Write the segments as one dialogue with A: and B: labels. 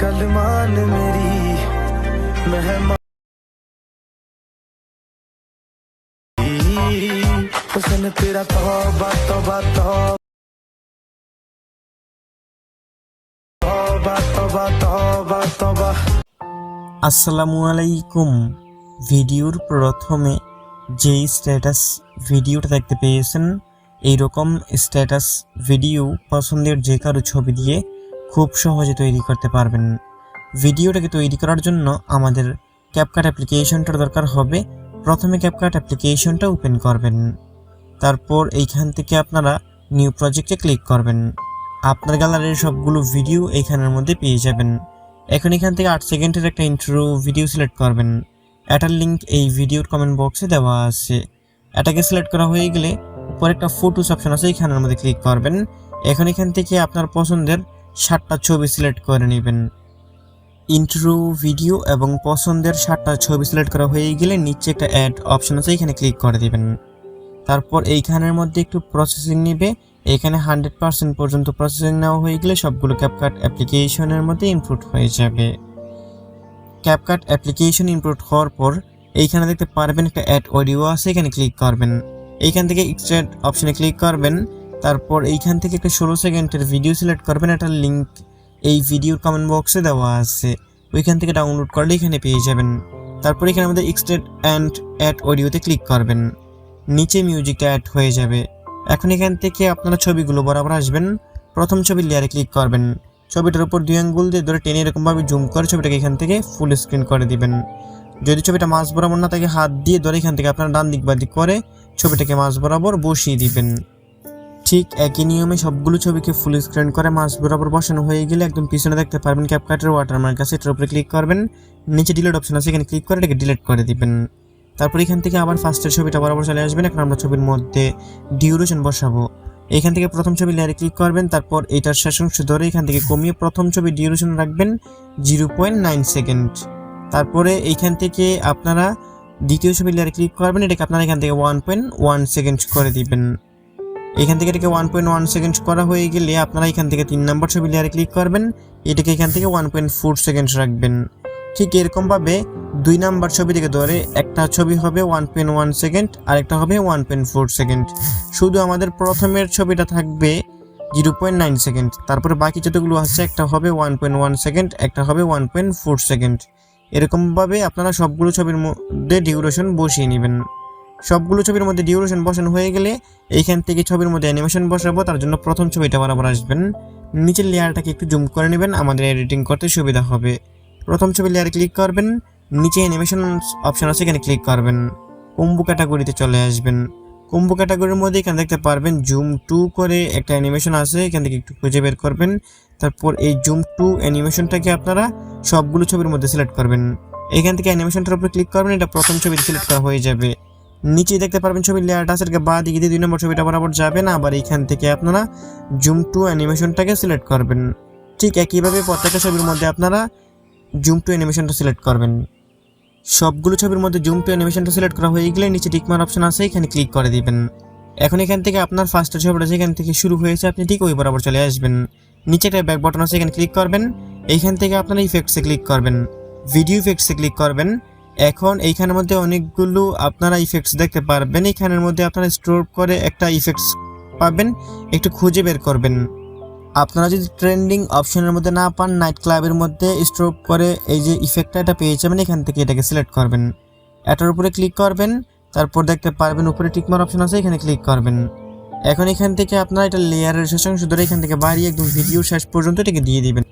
A: कल मान मेरी मेहमान हुसन तेरा तौबा तौबा तौबा तौबा तौबा तौबा
B: আসসালামু আলাইকুম ভিডিওর প্রথমে যেই স্ট্যাটাস ভিডিওটা দেখতে পেয়েছেন এইরকম স্ট্যাটাস ভিডিও পছন্দের যে কারো ছবি দিয়ে খুব সহজে তৈরি করতে পারবেন। ভিডিওটাকে তৈরি করার জন্য আমাদের ক্যাপকাট অ্যাপ্লিকেশনটার দরকার হবে। প্রথমে ক্যাপকাট অ্যাপ্লিকেশনটা ওপেন করবেন। তারপর এইখান থেকে আপনারা নিউ প্রজেক্টে ক্লিক করবেন। আপনার গ্যালারির সবগুলো ভিডিও এইখানের মধ্যে পেয়ে যাবেন। এখন এখান থেকে আট সেকেন্ডের একটা ইন্ট্রো ভিডিও সিলেক্ট করবেন। এটার লিঙ্ক এই ভিডিওর কমেন্ট বক্সে দেওয়া আছে। এটাকে সিলেক্ট করা হয়ে গেলে উপরে একটা ফটোস অপশন আছে এখানের মধ্যে ক্লিক করবেন। এখন এখান থেকে আপনার পছন্দের ষাটটা ছবি সিলেক্ট করে নেবেন। ইন্ট্রো ভিডিও এবং পছন্দের ষাটটা ছবি সিলেক্ট করা হয়ে গেলে নিচে একটা অ্যাড অপশন আছে, এখানে ক্লিক করে দেবেন। তারপর এইখানের মধ্যে একটু প্রসেসিং নেবে। এখানে হান্ড্রেড পার্সেন্ট পর্যন্ত প্রসেসিং নেওয়া হয়ে গেলে সবগুলো ক্যাপকাট অ্যাপ্লিকেশনের মধ্যে ইনপুট হয়ে যাবে। ক্যাপকাট অ্যাপ্লিকেশন ইনপুট হওয়ার পর এইখানে দেখতে পারবেন একটা অ্যাড অডিও আছে, এখানে ক্লিক করবেন। এইখান থেকে এক্সট্রা অপশনে ক্লিক করবেন। তারপর এইখান থেকে একটা ষোলো সেকেন্ডের ভিডিও সিলেক্ট করবেন, একটা লিঙ্ক এই ভিডিওর কমেন্ট বক্সে দেওয়া আছে। ওইখান থেকে ডাউনলোড করলে এখানে পেয়ে যাবেন। তারপর এখানে আমাদের এক্সট্রাক্ট অ্যান্ড অ্যাড অডিওতে ক্লিক করবেন। নিচে মিউজিকটা অ্যাড হয়ে যাবে। এখন এখান থেকে আপনারা ছবিগুলো বরাবর আসবেন। প্রথম ছবির লেয়ারে ক্লিক করবেন। ছবিটার উপর দুই আঙ্গুল দিয়ে ধরে টেনে এরকমভাবে জুম করে ছবিটাকে এখান থেকে ফুল স্ক্রিন করে দিবেন। যদি ছবিটা মাছ বরাবর না থাকে, হাত দিয়ে ধরে এখান থেকে আপনারা ডান দিক বাদিক করে ছবিটাকে মাছ বরাবর বসিয়ে দিবেন। ঠিক একই নিয়মে সবগুলো ছবিকে ফুল স্ক্রিন করে মাছ বরাবর বসানো হয়ে গেলে একদম পিছনে দেখতে পারবেন ক্যাপকাটের ওয়াটারমার্ক আছে। এটার উপরে ক্লিক করবেন। নিচে ডিলিট অপশন আছে, এখানে ক্লিক করে এটাকে ডিলিট করে দিবেন। তারপর এখান থেকে আবার ফার্স্টের ছবিটা বরাবর চলে আসবেন। এখন আমরা ছবির মধ্যে ডিউরেশন বসাবো। এখান থেকে প্রথম ছবি লেয়ারে ক্লিক করবেন। তারপর এটার শেষ অংশ ধরে এখান থেকে কমিয়ে প্রথম ছবি ডিউরেশন রাখবেন জিরো পয়েন্ট নাইন সেকেন্ড তারপরে এইখান থেকে আপনারা দ্বিতীয় ছবি লেয়ারে ক্লিক করবেন। এটাকে আপনারা এখান থেকে ওয়ান পয়েন্ট ওয়ান সেকেন্ড করে দিবেন। এখান থেকে এটাকে ওয়ান পয়েন্ট ওয়ান সেকেন্ড করা হয়ে গেলে আপনারা এখান থেকে তিন নম্বর ছবি লেয়ারে ক্লিক করবেন। এটাকে এখান থেকে ওয়ান পয়েন্ট ফোর সেকেন্ড রাখবেন। ঠিক এরকমভাবে দুই নাম্বার ছবি থেকে ধরে একটা ছবি হবে ওয়ান পয়েন্ট ওয়ান সেকেন্ড আর একটা হবে ওয়ান পয়েন্ট ফোর সেকেন্ড শুধু আমাদের প্রথমের ছবিটা থাকবে জিরো পয়েন্ট নাইন সেকেন্ড তারপরে বাকি যতগুলো আছে, একটা হবে ওয়ান পয়েন্ট ওয়ান সেকেন্ড একটা হবে ওয়ান পয়েন্ট ফোর সেকেন্ড এরকমভাবে আপনারা সবগুলো ছবির মধ্যে ডিউরেশন বসিয়ে নেবেন। সবগুলো ছবির মধ্যে ডিউরেশন বসানো হয়ে গেলে এইখান থেকে ছবির মধ্যে অ্যানিমেশন বসাবো, তার জন্য প্রথম ছবিটা বরাবর আসবেন। নিচের লেয়ারটাকে একটু জুম করে নেবেন, আমাদের এডিটিং করতে সুবিধা হবে। প্রথম ছবি লেয়ারে ক্লিক করবেন, নিচে অ্যানিমেশন অপশন আছে, এখানে ক্লিক করবেন। কুম্বু ক্যাটাগরিতে চলে আসবেন। কুম্বু ক্যাটাগরির মধ্যে এখানে দেখতে পারবেন, জুম টু করে একটা অ্যানিমেশন আছে, এখান থেকে একটু খুঁজে বের করবেন। তারপর এই জুম টু অ্যানিমেশনটাকে আপনারা সবগুলো ছবির মধ্যে সিলেক্ট করবেন। এখান থেকে অ্যানিমেশনটার উপরে ক্লিক করবেন, এটা প্রথম ছবিতে সিলেক্ট করা হয়ে যাবে। নিচে দেখতে পারবেন ছবির লেয়ারটা আছে বা দিকে দিয়ে দুই নম্বর ছবিটা বরাবর যাবে না, আবার এইখান থেকে আপনারা জুম টু অ্যানিমেশনটাকে সিলেক্ট করবেন। ঠিক একইভাবে প্রত্যেকটা ছবির মধ্যে আপনারা জুম টু অ্যানিমেশনটা সিলেক্ট করবেন। সবগুলো ছবির মধ্যে জুম টু অ্যানিমেশনটা সিলেক্ট করা হয়ে গেলে নিচে টিকমার অপশন আছে, এখানে ক্লিক করে দিবেন। এখন এখান থেকে আপনার ফার্স্ট ছবিটা যেখান থেকে শুরু হয়েছে, আপনি ঠিক ওই বরাবর চলে আসবেন। নিচে একটা ব্যাক বাটন আছে, এখানে ক্লিক করবেন। এইখান থেকে আপনারা ইফেক্টসে ক্লিক করবেন। ভিডিও ইফেক্টসে ক্লিক করবেন। এখন এইখানের মধ্যে অনেকগুলো আপনারা ইফেক্টস দেখতে পারবেন। এইখানের মধ্যে আপনারা স্টোর করে একটা ইফেক্টস পাবেন, একটু খুঁজে বের করবেন। আপনারা যদি ট্রেন্ডিং অপশনের মধ্যে না পান নাইট ক্লাবের মধ্যে স্ট্রোপ করে এই যে ইফেক্টটা এটা পেয়ে যাবেন। এখান থেকে এটাকে সিলেক্ট করবেন। এটার উপরে ক্লিক করবেন, তারপর দেখতে পারবেন উপরে টিকমার অপশন আছে, এখানে ক্লিক করবেন। এখন এখান থেকে আপনারা এটা লেয়ারের শেষ অংশ ধরে এখান থেকে বাড়িয়ে একদম ভিডিও শেষ পর্যন্ত এটাকে দিয়ে দিবেন।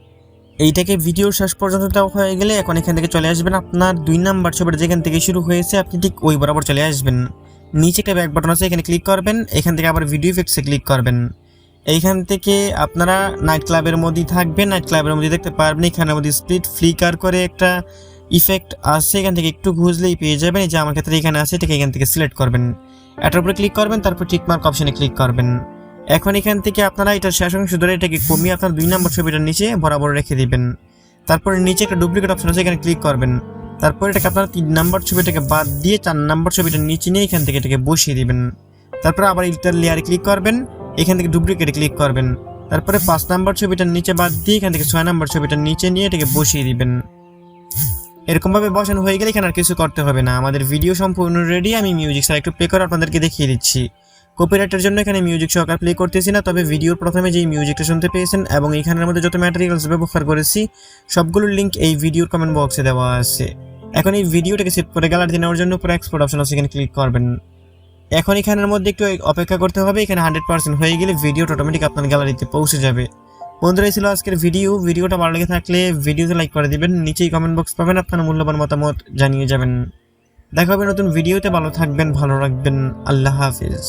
B: এইটাকে ভিডিও শেষ পর্যন্ত দেওয়া হয়ে গেলে এখন এখান থেকে চলে আসবেন আপনার দুই নাম্বার ছবিটা যেখান থেকে শুরু হয়েছে, আপনি ঠিক ওই বরাবর চলে আসবেন। নিচে একটা ব্যাক বাটন আছে, এখানে ক্লিক করবেন, এখান থেকে আবার ভিডিও ইফেক্টসে ক্লিক করবেন। এইখান থেকে আপনারা নাইট ক্লাবের মধ্যেই থাকবেন নাইট ক্লাবের মধ্যে দেখতে পারবেন এখানের মধ্যে স্প্লিট ফ্লিকার করে একটা ইফেক্ট আছে, এখান থেকে একটু খুঁজলেই পেয়ে যাবেন, এই যে আমার ক্ষেত্রে এখানে আছে, এটাকে এখান থেকে সিলেক্ট করবেন। এটার উপরে ক্লিক করবেন, তারপর টিকমার্ক অপশনে ক্লিক করবেন। এখন এখান থেকে আপনারা এটা শেষ অংশ ধরে এটাকে কমিয়ে আপনার দুই নম্বর ছবিটার নিচে বরাবর রেখে দিবেন। তারপরে নিচে একটা ডুপ্লিকেট অপশন আছে, এখানে ক্লিক করবেন। তারপর এটাকে আপনারা তিন নম্বর ছবিটাকে বাদ দিয়ে চার নম্বর ছবিটার নিচে নিয়ে এখান থেকে এটাকে বসিয়ে দিবেন। তারপর আবার ইটার লেয়ারে ক্লিক করবেন, এখান থেকে ডুপ্লিকেটে ক্লিক করবেন। তারপরে পাঁচ নাম্বার ছবিটার নিচে বাদ দিয়ে এখান থেকে ছয় নাম্বার ছবিটার নিচে নিয়ে এটাকে বসিয়ে দিবেন। এরকম ভাবে বসানো হয়ে গেলে এখানে আর কিছু করতে হবে না। আমাদের ভিডিও সম্পূর্ণ রেডি আমি মিউজিক স্যার একটু প্লে করে আপনাদেরকে দেখিয়ে দিচ্ছি। কপিরাইটের জন্য এখানে মিউজিক সহকার প্লে করতেছি না, তবে ভিডিওর প্রথমে যেই মিউজিকটা শুনতে পেয়েছেন এবং এখানের মধ্যে যত ম্যাটেরিয়ালস ব্যবহার করেছি, সবগুলোর লিঙ্ক এই ভিডিওর কমেন্ট বক্সে দেওয়া আছে। এখন এই ভিডিওটাকে সেভ করে গ্যালারিতে নেওয়ার জন্য উপরে এক্সপোর্ট অপশন আছে, এখানে ক্লিক করবেন। এখন এখানের মধ্যে একটু অপেক্ষা করতে হবে, এখানে হান্ড্রেড পার্সেন্ট হয়ে গেলে ভিডিওটা অটোমেটিক আপনার গ্যালারিতে পৌঁছে যাবে। বন্ধুরা ছিল আজকের ভিডিও ভিডিওটা ভালো লেগে থাকলে ভিডিওতে লাইক করে দিবেন, নিচেই কমেন্ট বক্স পাবেন, আপনার মূল্যবান মতামত জানিয়ে যাবেন। দেখা হবে নতুন ভিডিওতে ভালো থাকবেন, ভালো রাখবেন, আল্লাহ হাফিজ।